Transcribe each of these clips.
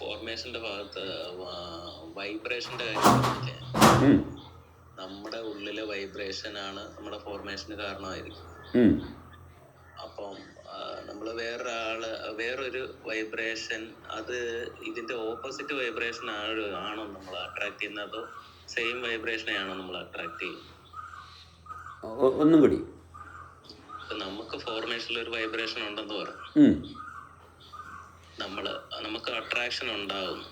ഫോർമേഷന്റെ ഭാഗത്ത് വൈബ്രേഷന്റെ കാര്യം നമ്മുടെ ഉള്ളിലെ വൈബ്രേഷൻ ആണ് നമ്മുടെ ഫോർമേഷന് കാരണമായിരിക്കും. അപ്പം നമ്മൾ വേറൊരാൾ വേറൊരു വൈബ്രേഷൻ അത് ഇതിന്റെ ഓപ്പോസിറ്റ് വൈബ്രേഷൻ ആണോ നമ്മൾ അട്രാക്ട് ചെയ്യുന്നത്? അതോ സെയിം വൈബ്രേഷനെ ആണോ നമ്മൾ അട്രാക്ട് ചെയ്യുന്നത്? ഒന്നും കൂടി. നമുക്ക് ഫോർമേഷനിൽ ഒരു വൈബ്രേഷൻ ഉണ്ടെന്ന് പറഞ്ഞു ഉം. നമ്മൾ നമുക്ക് അട്രാക്ഷൻ ഉണ്ടാകുന്നു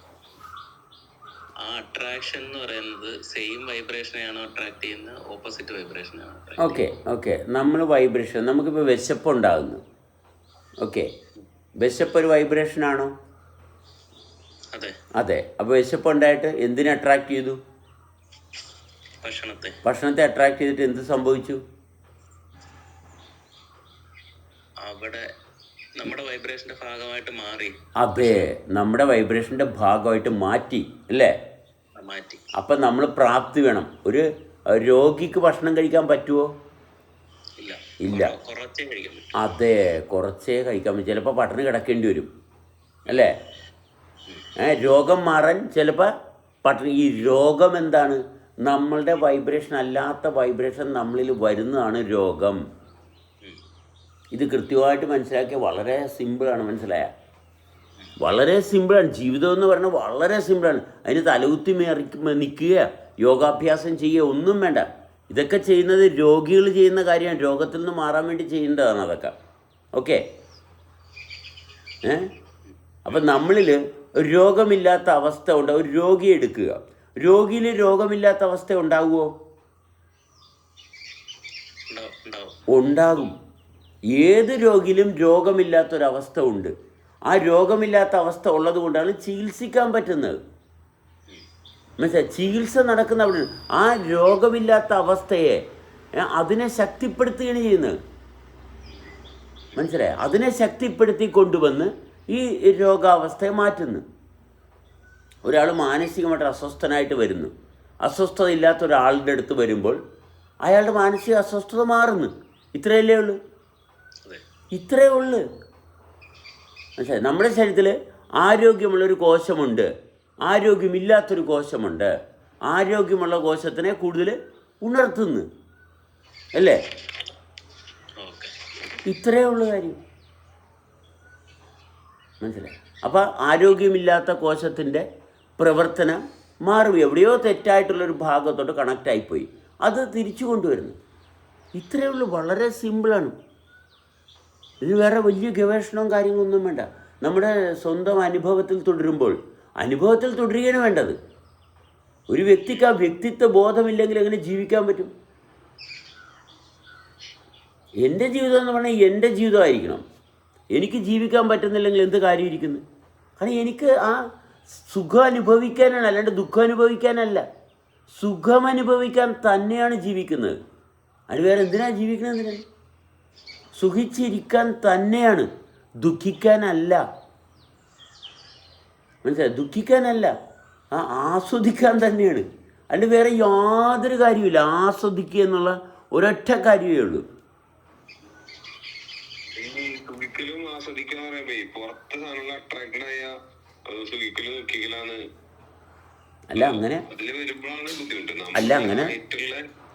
ആ അട്രാക്ഷൻ എന്ന് പറയുന്നത് സെയിം വൈബ്രേഷനെയാണോ അട്രാക്ട് ചെയ്യുന്നത് ഓപ്പോസിറ്റ് വൈബ്രേഷനെയാണോ ആണ് ഓക്കെ ഓക്കെ നമ്മൾ വൈബ്രേഷൻ നമുക്കിപ്പോൾ വിശപ്പ് ഉണ്ടാകുന്നു ഓക്കെ വിശപ്പ് ഒരു വൈബ്രേഷൻ ആണോ? അതെ. അതെ. അപ്പോൾ വിശപ്പ് ഉണ്ടായിട്ട് എന്തിനെ അട്രാക്ട് ചെയ്തു? ഭക്ഷണത്തെ. ഭക്ഷണത്തെ അട്രാക്ട് ചെയ്തിട്ട് എന്ത് സംഭവിച്ചു? അവിടെ നമ്മുടെ വൈബ്രേഷന്റെ ഭാഗമായിട്ട് മാറി. അതെ നമ്മുടെ വൈബ്രേഷന്റെ ഭാഗമായിട്ട് മാറ്റി അല്ലേ? മാറ്റി. അപ്പൊ നമ്മൾ പ്രാപ്തി വേണം. ഒരു രോഗിക്ക് ഭക്ഷണം കഴിക്കാൻ പറ്റുമോ ഇല്ല. അതെ കുറച്ചേ കഴിക്കാൻ പറ്റും. ചിലപ്പോൾ പട്ടണം കിടക്കേണ്ടി വരും അല്ലേ? ഏ രോഗം മാറാൻ ചിലപ്പോൾ പട്ടണം ഈ രോഗം എന്താണ്? നമ്മളുടെ വൈബ്രേഷൻ അല്ലാത്ത വൈബ്രേഷൻ നമ്മളിൽ വരുന്നതാണ് രോഗം. ഇത് കൃത്യമായിട്ട് മനസ്സിലാക്കിയ വളരെ സിമ്പിളാണ് മനസ്സിലായ. വളരെ സിമ്പിളാണ്. ജീവിതം എന്ന് പറഞ്ഞാൽ വളരെ സിമ്പിളാണ്. അതിന് തലകുത്തി മേറി നിൽക്കുക യോഗാഭ്യാസം ചെയ്യുക ഒന്നും വേണ്ട. ഇതൊക്കെ ചെയ്യുന്നത് രോഗികൾ ചെയ്യുന്ന കാര്യമാണ്. രോഗത്തിൽ നിന്ന് മാറാൻ വേണ്ടി ചെയ്യേണ്ടതാണ് അതൊക്കെ. ഓക്കെ? ഏ? അപ്പം നമ്മളിൽ ഒരു രോഗമില്ലാത്ത അവസ്ഥ ഉണ്ട് ഒരു രോഗിയെ എടുക്കുക. രോഗിയിൽ രോഗമില്ലാത്ത അവസ്ഥ ഉണ്ടാകുമോ ഉണ്ടാകും. ഏത് രോഗിയിലും രോഗമില്ലാത്തൊരവസ്ഥ ഉണ്ട്. ആ രോഗമില്ലാത്ത അവസ്ഥ ഉള്ളത് കൊണ്ടാണ് ചികിത്സിക്കാൻ പറ്റുന്നത്. മനസ്സിലായി? ചികിത്സ നടക്കുന്ന അവിടെ ആ രോഗമില്ലാത്ത അവസ്ഥയെ അതിനെ ശക്തിപ്പെടുത്തുകയാണ് ചെയ്യുന്നത്. മനസ്സിലായി? അതിനെ ശക്തിപ്പെടുത്തി കൊണ്ടുവന്ന് ഈ രോഗാവസ്ഥയെ മാറ്റുന്നു. ഒരാൾ മാനസികമായിട്ട് അസ്വസ്ഥനായിട്ട് വരുന്നു. അസ്വസ്ഥത ഇല്ലാത്ത ഒരാളുടെ അടുത്ത് വരുമ്പോൾ അയാളുടെ മാനസിക അസ്വസ്ഥത മാറുന്നു. ഇത്രയല്ലേ ഉള്ളൂ. ഇത്രയേ ഉള്ളൂ. മനസ്സിലായി നമ്മുടെ ശരീരത്തിൽ ആരോഗ്യമുള്ളൊരു കോശമുണ്ട്. ആരോഗ്യമില്ലാത്തൊരു കോശമുണ്ട്. ആരോഗ്യമുള്ള കോശത്തിനെ കൂടുതൽ ഉണർത്തുന്നു. അല്ലേ? ഇത്രയേ ഉള്ളൂ കാര്യം. മനസ്സിലായി? അപ്പോൾ ആരോഗ്യമില്ലാത്ത കോശത്തിന്റെ പ്രവർത്തനം മാറും എവിടെയോ തെറ്റായിട്ടുള്ളൊരു ഭാഗത്തോട്ട് കണക്റ്റായിപ്പോയി അത് തിരിച്ചു കൊണ്ടുവരുന്നു. ഇത്രയേ ഉള്ളൂ. വളരെ സിമ്പിളാണ് ഇതിന് വേറെ വലിയ ഗവേഷണവും കാര്യങ്ങളൊന്നും വേണ്ട. നമ്മുടെ സ്വന്തം അനുഭവത്തിൽ തുടരുമ്പോൾ അനുഭവത്തിൽ തുടരുകയാണ് വേണ്ടത്. ഒരു വ്യക്തിക്ക് ആ വ്യക്തിത്വ ബോധമില്ലെങ്കിൽ എങ്ങനെ ജീവിക്കാൻ പറ്റും? എന്റെ ജീവിതം എന്ന് പറഞ്ഞാൽ എന്റെ ജീവിതമായിരിക്കണം. എനിക്ക് ജീവിക്കാൻ പറ്റുന്നില്ലെങ്കിൽ എന്ത് കാര്യം ഇരിക്കുന്നു കാരണം എനിക്ക് ആ സുഖം അനുഭവിക്കാനാണ് അല്ലാണ്ട് ദുഃഖം അനുഭവിക്കാനല്ല. സുഖം അനുഭവിക്കാൻ തന്നെയാണ് ജീവിക്കുന്നത്. അത് വേറെ എന്തിനാണ് ജീവിക്കുന്നത് എന്തിനാണ് സുഖിച്ചിരിക്കാൻ തന്നെയാണ്. ദുഃഖിക്കാനല്ല. മനസ്സിലായി? ദുഃഖിക്കാനല്ല. ആ ആസ്വദിക്കാൻ തന്നെയാണ്. അതിന് വേറെ യാതൊരു കാര്യമില്ല ആസ്വദിക്കുക എന്നുള്ള ഒരൊറ്റ കാര്യമേ ഉള്ളൂ. സുഖിക്കലും പറയുമ്പോ പുറത്തെ സാധനങ്ങൾ അട്രാക്റ്റഡ് ആയ അത് സുഖിക്കലും ദുഃഖിക്കലാണ്. അല്ല അങ്ങനെ അതിൽ വരുമ്പോഴാണ് ബുദ്ധിമുട്ട്. അല്ല, അങ്ങനെ-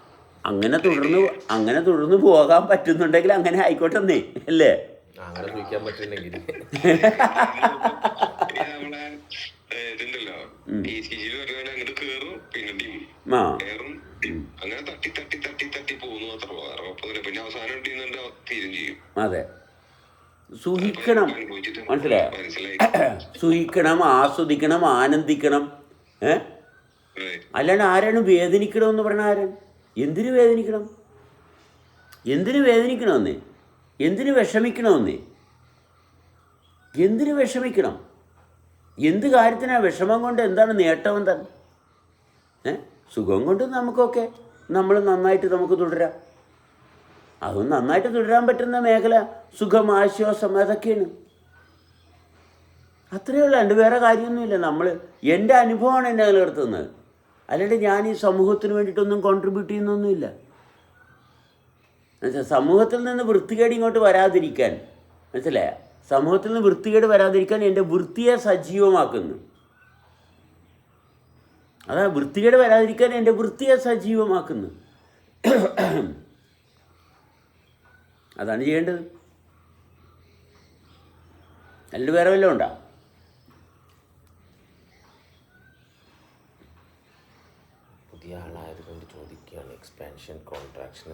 അങ്ങനെ തുടർന്ന് അങ്ങനെ തുടർന്ന് പോകാൻ പറ്റുന്നുണ്ടെങ്കിൽ അങ്ങനെ ആയിക്കോട്ടെ എന്നേ അല്ലേ? അങ്ങനെ ചോദിക്കാൻ പറ്റുന്നെങ്കിൽ ഈ നമ്മളെ ഇതുണ്ടല്ലോ ഈ സിജിയിൽ വരുവാൻ അങ്ങോട്ട് കേറും പിന്നെ കേറും അങ്ങനെ തട്ടി തട്ടി തട്ടി തട്ടി പോകുന്നു മാത്രം വേറെ കുഴപ്പമില്ല പിന്നെ അവസാനം ഇടിയുന്നുണ്ട് തീരും ചെയ്യും. അതെ. സുഖിക്കണം അനുഭവിച്ചിട്ട് മനസ്സിലായോ? സുഖിക്കണം ആസ്വദിക്കണം ആനന്ദിക്കണം. ഏ. അല്ലാണ്ട് ആരാണ് വേദനിക്കണമെന്ന് പറഞ്ഞ ആരാണ്? എന്തിനു വേദനിക്കണം? എന്തിനു വേദനിക്കണമെന്നേ? എന്തിനു വിഷമിക്കണമെന്നേ? എന്തിനു വിഷമിക്കണം? എന്ത് കാര്യത്തിനാണ് വിഷമം കൊണ്ട് എന്താണ് നേട്ടം എന്താണ്? ഏ? സുഖം കൊണ്ട് നമുക്കൊക്കെ നമ്മൾ നന്നായിട്ട് നമുക്ക് തുടരാം. അതും നന്നായിട്ട് തുടരാൻ പറ്റുന്ന മേഖല സുഖം ആശ്വാസം അതൊക്കെയാണ്. അത്രയേ ഉള്ളൂ. എന്റെ വേറെ കാര്യമൊന്നുമില്ല. നമ്മൾ എന്റെ അനുഭവമാണ് എന്നെ നിലനിർത്തുന്നത്. അല്ലാണ്ട് ഞാൻ ഈ സമൂഹത്തിന് വേണ്ടിയിട്ടൊന്നും കോൺട്രിബ്യൂട്ട് ചെയ്യുന്നൊന്നുമില്ല. എന്നുവെച്ചാൽ സമൂഹത്തിൽ നിന്ന് വൃത്തികേട് ഇങ്ങോട്ട് വരാതിരിക്കാൻ മനസ്സിലായ? സമൂഹത്തിൽ നിന്ന് വൃത്തികേട് വരാതിരിക്കാൻ എന്റെ വൃത്തിയെ സജീവമാക്കുന്നു. അതാ വൃത്തികേട് വരാതിരിക്കാൻ എന്റെ വൃത്തിയെ സജീവമാക്കുന്നു. അതാണ് ചെയ്യേണ്ടത്. അല്ല വേറെ വല്ലതും ഉണ്ടോ? expansion contraction